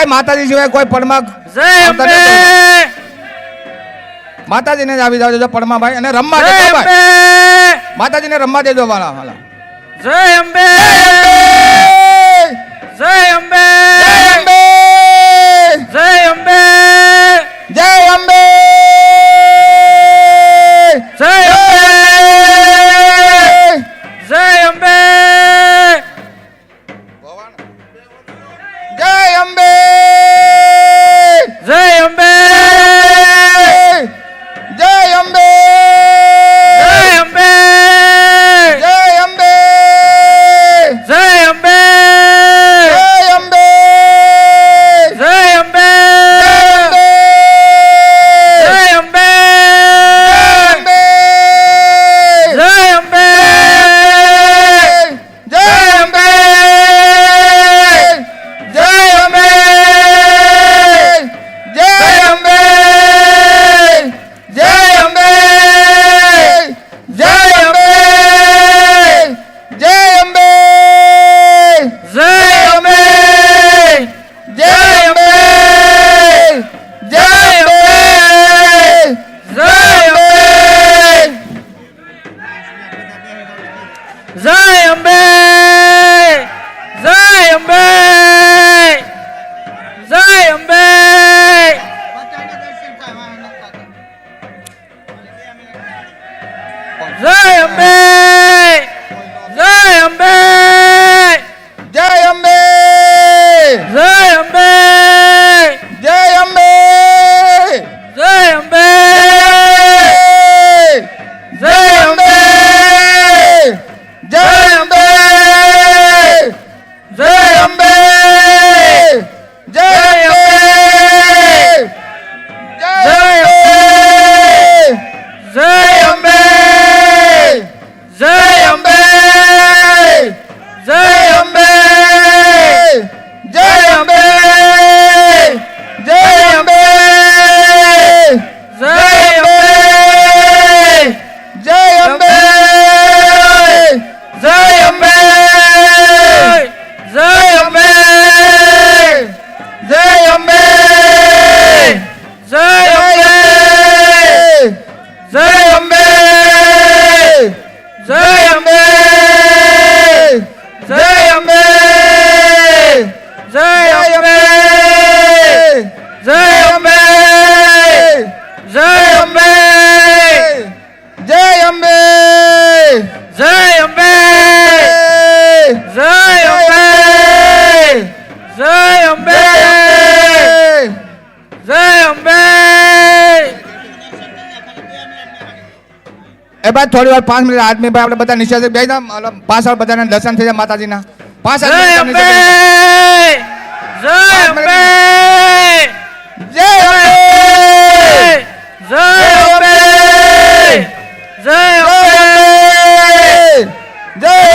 ભાઈ માતાજી સિવાય કોઈ પડમાં માતાજીને જ આવી જાવજો પડમાં ભાઈ અને રમવા દેજો ભાઈ. માતાજીને રમવા દેજો વાલા વાલા. જય અંબે! જય અંબે! Welcome. એ બાદ થોડી વાર પાંચ મિનિટ આદમી ભાઈ આપણે બધા નીચે બે પાછળ બધાના દર્શન થઈ જાય માતાજીના. પાછળ જય જય જય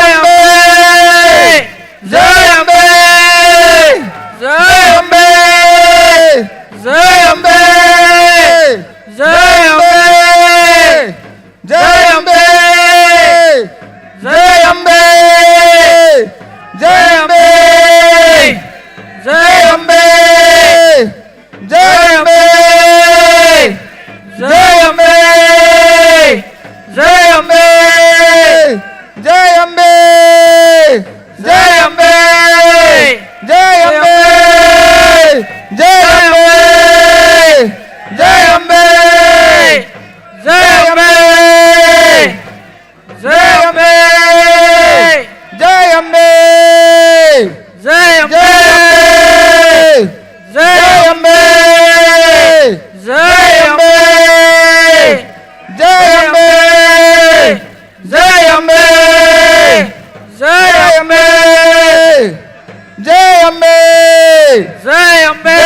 అంబే జై అంబే జై అంబే జై అంబే జై అంబే జై అంబే జై అంబే జై అంబే జై అంబే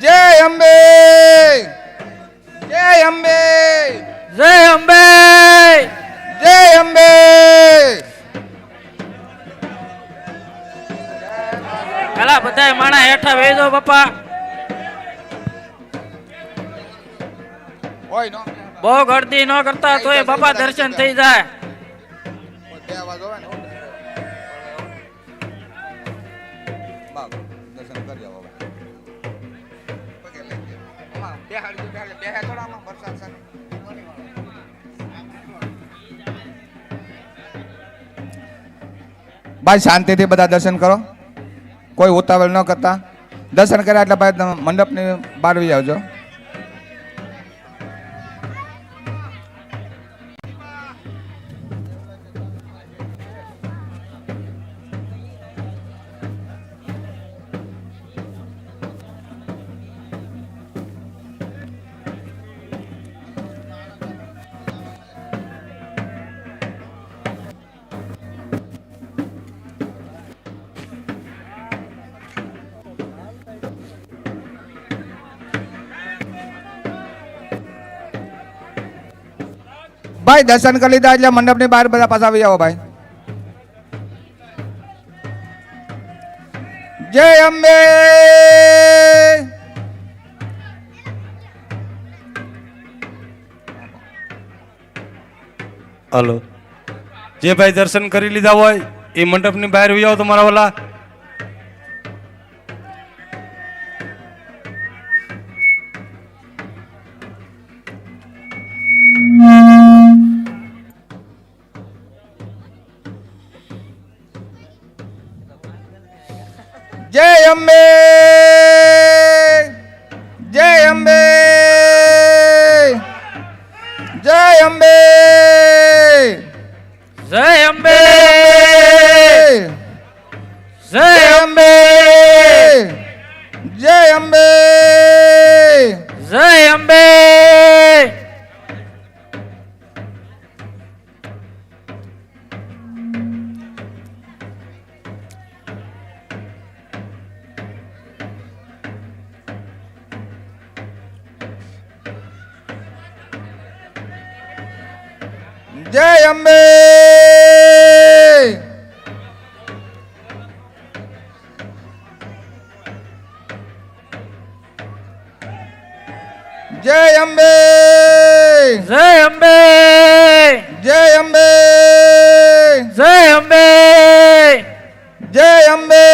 జై అంబే બાપા. બહુ ગળદી ન કરતા તોય બાપા દર્શન થઈ જાય. ભાઈ શાંતિથી બધા દર્શન કરો. કોઈ ઉતાવળ ન કરતા. દર્શન કર્યા એટલે મંડપની બહાર આવી આવજો ભાઈ, દર્શન કરી લીધા એટલે મંડપની બહાર બધા પાછા આવી જાઓ ભાઈ. જય અંબે! હલો. જે ભાઈ દર્શન કરી લીધા હોય, એ મંડપની બહાર આવી આવો તમારા વાલા Zambay! Zambay! Zambay! ಜಯ ಅಂಬೆ ಜಯ ಅಂಬೆ ಜಯ ಅಂಬೆ ಜಯ ಅಂಬೆ ಜಯ ಅಂಬೆ ಜಯ ಅಂಬೆ